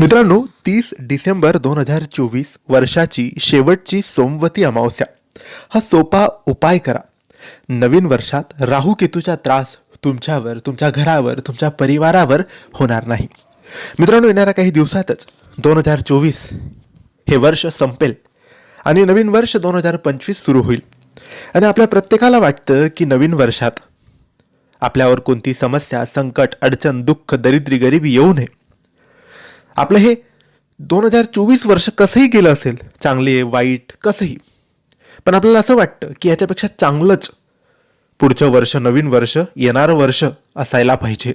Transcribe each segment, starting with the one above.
मित्रांनो तीस डिसेंबर दोन हजार चोवीस वर्षाची शेवटची सोमवती अमावस्या. हा सोपा उपाय करा. नवीन वर्षात राहू केतूचा त्रास तुमच्यावर तुमच्या घरावर तुमच्या परिवारावर होणार नाही. मित्रांनो येणाऱ्या काही दिवसातच दोन हजार चोवीस हे वर्ष संपेल आणि नवीन वर्ष दोन हजार पंचवीस सुरू होईल. आणि आपल्या प्रत्येकाला वाटतं की नवीन वर्षात आपल्यावर कोणती समस्या संकट अडचण दुःख दरिद्री गरिबी येऊ नये. आपलं हे दोन हजार चोवीस वर्ष कसंही गेलं असेल चांगले वाईट कसंही. पण आपल्याला असं वाटतं की याच्यापेक्षा चांगलंच पुढचं वर्ष नवीन वर्ष येणारं वर्ष असायला पाहिजे.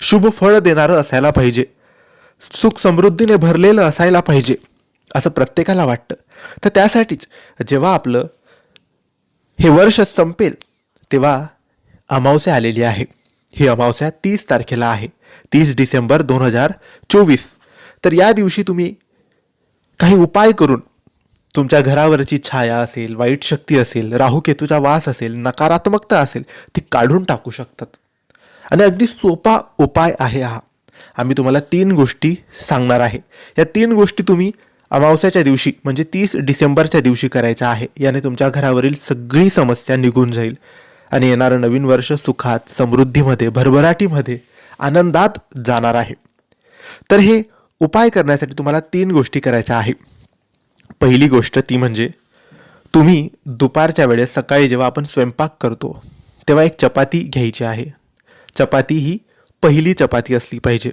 शुभ फळ देणारं असायला पाहिजे. सुख समृद्धीने भरलेलं असायला पाहिजे असं प्रत्येकाला वाटतं. तर त्यासाठीच जेव्हा आपलं हे वर्ष संपेल तेव्हा अमावस्या आलेली आहे. ही अमावस्या तीस तारखेला आहे. तीस डिसेंबर दोन हजार चोवीस. तर या दिवशी तुम्ही काही उपाय करून तुमच्या घरावरची छाया असेल वाईट शक्ती असेल राहुकेतूचा वास असेल नकारात्मकता असेल ती काढून टाकू शकतात. आणि अगदी सोपा उपाय आहे हा. आम्ही तुम्हाला तीन गोष्टी सांगणार आहे. या तीन गोष्टी तुम्ही अमावस्याच्या दिवशी म्हणजे तीस डिसेंबरच्या दिवशी करायच्या आहे. याने तुमच्या घरावरील सगळी समस्या निघून जाईल. आणि येणारं नवीन वर्ष सुखात समृद्धीमध्ये भरभराटीमध्ये आनंदात जाणार आहे. तर हे उपाय करण्यासाठी तुम्हाला तीन गोष्टी करायच्या आहे. पहिली गोष्ट ती म्हणजे तुम्ही दुपारच्या वेळेस सकाळी जेव्हा आपण स्वयंपाक करतो तेव्हा एक चपाती घ्यायची आहे. चपाती ही पहिली चपाती असली पाहिजे.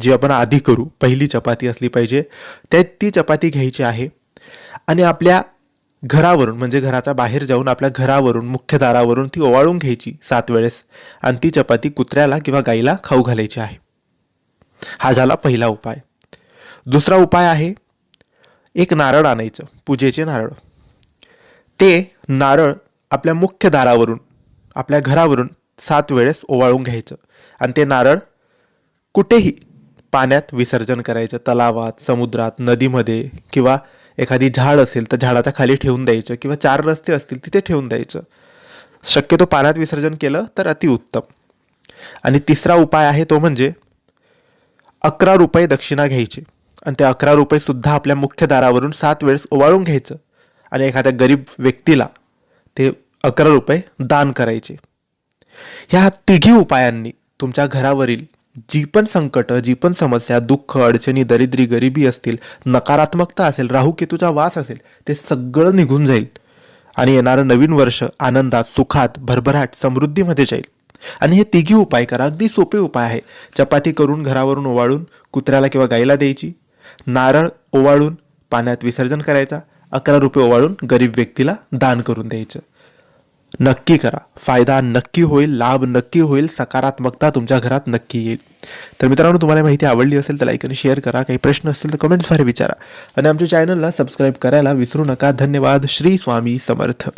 जी आपण आधी करू पहिली चपाती असली पाहिजे. त्या ती चपाती घ्यायची आहे. आणि आपल्या घरावरून म्हणजे घराचा बाहेर जाऊन आपल्या घरावरून मुख्य दारावरून ती ओवाळून घ्यायची सात वेळेस. आणि ती चपाती कुत्र्याला किंवा गाईला खाऊ घालायची आहे. हा झाला पहिला उपाय. दुसरा उपाय आहे एक नारळ आणायचं पूजेचे नारळ. ते नारळ आपल्या मुख्य दारावरून आपल्या घरावरून सात वेळेस ओवाळून घ्यायचं. आणि ते नारळ कुठेही पाण्यात विसर्जन करायचं तलावात समुद्रात नदीमध्ये किंवा एखादी झाड असेल तर झाडाच्या खाली ठेवून द्यायचं किंवा चार रस्ते असतील तिथे ठेवून द्यायचं. शक्यतो पाण्यात विसर्जन केलं तर अतिउत्तम. आणि तिसरा उपाय आहे तो म्हणजे अकरा रुपये दक्षिणा घ्यायची. आणि ते अकरा रुपयेसुद्धा आपल्या मुख्य दारावरून सात वेळेस ओवाळून घ्यायचं. आणि एखाद्या गरीब व्यक्तीला ते अकरा रुपये दान करायचे. ह्या तिघी उपायांनी तुमच्या घरावरील जी पण संकटं जी पण समस्या दुःख अडचणी दरिद्री गरिबी असतील नकारात्मकता असेल राहुकेतूचा वास असेल ते सगळं निघून जाईल. आणि येणारं नवीन वर्ष आनंदात सुखात भरभराट समृद्धीमध्ये जाईल. आणि हे तिघी उपाय करा. अगदी सोपे उपाय आहे. चपाती करून घरावरून ओवाळून कुत्र्याला किंवा गाईला द्यायची. नारळ ओवाळून पाण्यात विसर्जन करायचा. अकरा रुपये ओवाळून गरीब व्यक्तीला दान करून द्यायचं. नक्की करा. फायदा नक्की होईल लाभ नक्की होईल सकारात्मकता तुमच्या घरात नक्की येईल. तर मित्रांनो तुम्हाला माहिती आवडली असेल तर लाईक आणि शेअर करा. काही प्रश्न असतील तर कमेंट्सद्वारे विचारा. आणि आमच्या चॅनलला सबस्क्राईब करायला विसरू नका. धन्यवाद. श्री स्वामी समर्थ.